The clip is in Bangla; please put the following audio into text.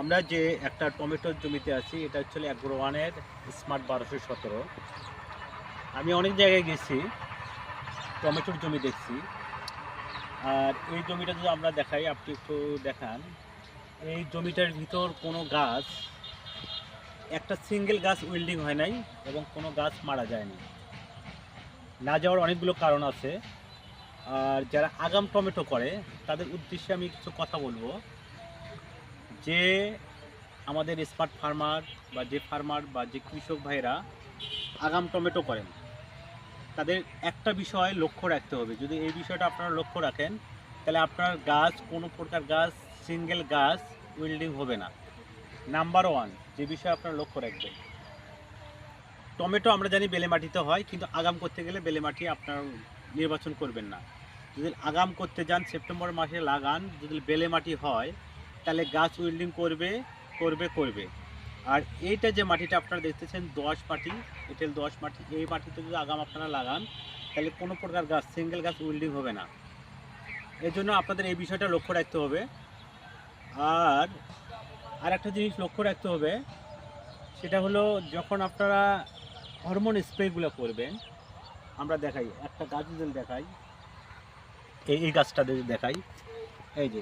আমরা যে একটা টমেটোর জমিতে আছি, এটা হচ্ছে অ্যাগ্রো ওয়ানের স্মার্ট বারোশো সতেরো। আমি অনেক জায়গায় গেছি, টমেটোর জমি দেখছি। আর এই জমিটা যদি আমরা দেখাই, আপনি একটু দেখান। এই জমিটার ভিতর কোনো গাছ, একটা সিঙ্গেল গাছ উইল্ডিং হয় নাই এবং কোনো গাছ মারা যায়নি না যাওয়ার অনেকগুলো কারণ আছে। আর যারা আগাম টমেটো করে, তাদের উদ্দেশ্যে আমি কিছু কথা বলব। যে আমাদের স্মার্ট ফার্মার বা যে ফার্মার বা যে কৃষক ভাইরা আগাম টমেটো করেন, তাদের একটা বিষয় লক্ষ্য রাখতে হবে। যদি এই বিষয়টা আপনারা লক্ষ্য রাখেন, তাহলে আপনার গাছ, কোনো প্রকার গাছ, সিঙ্গেল গাছ উইল্ডিং হবে না। নাম্বার ওয়ান, যে বিষয়ে আপনারা লক্ষ্য রাখবেন, টমেটো আমরা জানি বেলে মাটিতে হয়, কিন্তু আগাম করতে গেলে বেলে মাটি আপনার নির্বাচন করবেন না। যদি আগাম করতে যান, সেপ্টেম্বর মাসে লাগান, যদি বেলে মাটি হয় তাহলে গাছ উইল্ডিং করবে করবে করবে। আর এইটা যে মাটিটা আপনারা দেখতেছেন, দশ মাটি, এঁটেল দশ মাটি, এই মাটিতে যদি আগাম আপনারা লাগান, তাহলে কোনো প্রকার গাছ সিঙ্গেল গাছ উইল্ডিং হবে না। এর জন্য আপনাদের এই বিষয়টা লক্ষ্য রাখতে হবে। আর আর একটা জিনিস লক্ষ্য রাখতে হবে, সেটা হলো যখন আপনারা হরমোন স্প্রেগুলো করবেন, আমরা দেখাই, একটা গাছ যদি দেখাই এই গাছটা যদি দেখাই, এই যে